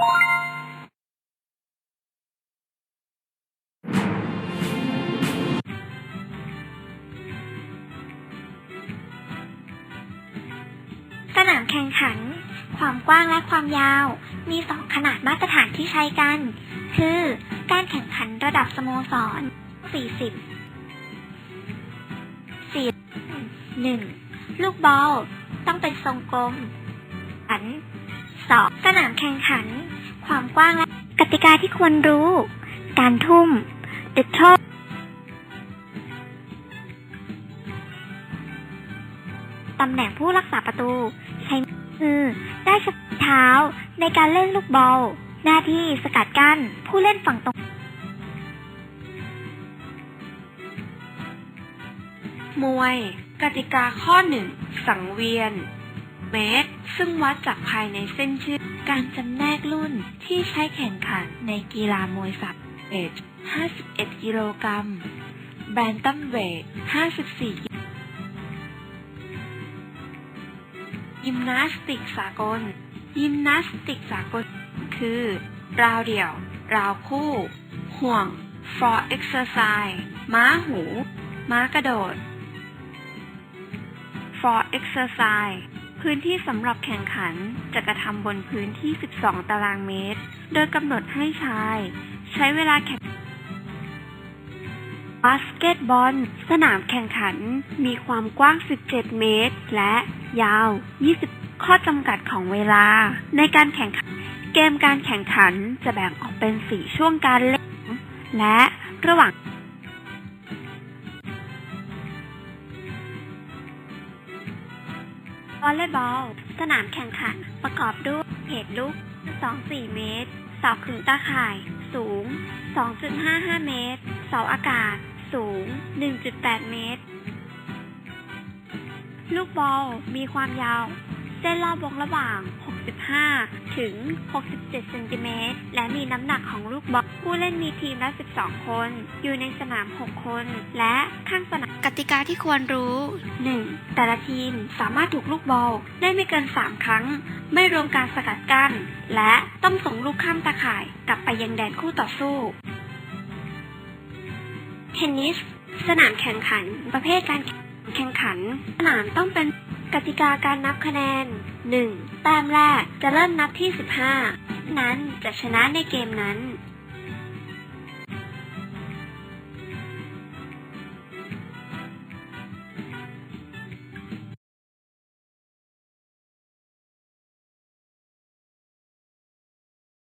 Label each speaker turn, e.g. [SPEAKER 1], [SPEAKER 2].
[SPEAKER 1] สนามแข่งขัน ความกว้างและความยาว มีสองขนาดมาตรฐานที่ใช้กัน คือ การแข่งขันระดับสโมสร 40 4 1ลูกบอล ต้องเป็นทรงกลม อัน 2. สนามแข่งขัน ความกว้างและกติกาที่ควรรู้ การทุ่ม The top ตำแหน่งผู้รักษาประตู ใช้มือ ได้เฉพาะเท้า ในการเล่นลูกบอล หน้าที่สกัดกั้น ผู้เล่นฝั่งตรง
[SPEAKER 2] มวย กติกาข้อหนึ่ง สังเวียน เมตร ซึ่งวัดจากภายในเส้นชื่อการจำแนกรุ่นที่ใช้แข่งขันในกีฬามวยสับเวท51 กิโลกรัม แบนตัมเวท54กิโลยิมนาสติกสากล ยิมนาสติกสากล คือ ราวเดี่ยว ราวคู่ ห่วง for exercise ม้าหู ม้ากระโดด for exercise พื้นที่สำหรับแข่งขันจะกระทำบนพื้นที่ 12 ตารางเมตร โดยกำหนดให้ชาย ใช้เวลาแข่งบาสเกตบอล สนามแข่งขันมีความกว้าง 17 เมตร และยาว 20 ข้อจำกัดของเวลา ในการแข่งขัน เกมการแข่งขันจะแบ่งออกเป็น 4 ช่วงการเล่น และระหว่าง
[SPEAKER 1] วอลเลย์บอล สนามแข่งขัน ประกอบด้วยเหตุลูก2-4 เมตร เสาขึงตาข่าย สูง 2.55 เมตร เสาอากาศ สูง 1.8 เมตร ลูกบอลมีความยาว เส้นรอบวงระหว่าง65 ถึง 67 เซนติเมตร และมีน้ำหนักของลูกบอลผู้เล่นมีทีมละ 12 คน อยู่ในสนาม 6 คน และข้างสนามกติกาที่ควรรู้ 1. แต่ละทีมสามารถถูกลูกบอลได้ไม่เกิน 3 ครั้ง ไม่รวมการสกัดกั้น และต้องส่งลูกข้ามตาข่ายกลับไปยังแดนคู่ต่อสู้ เทนนิส สนามแข่งขัน ประเภทการแข่งขัน สนามต้องเป็น กติกาการนับคะแนน 1. แต้มแรกจะเริ่มนับที่ 15 นั้นจะชนะในเกมนั้น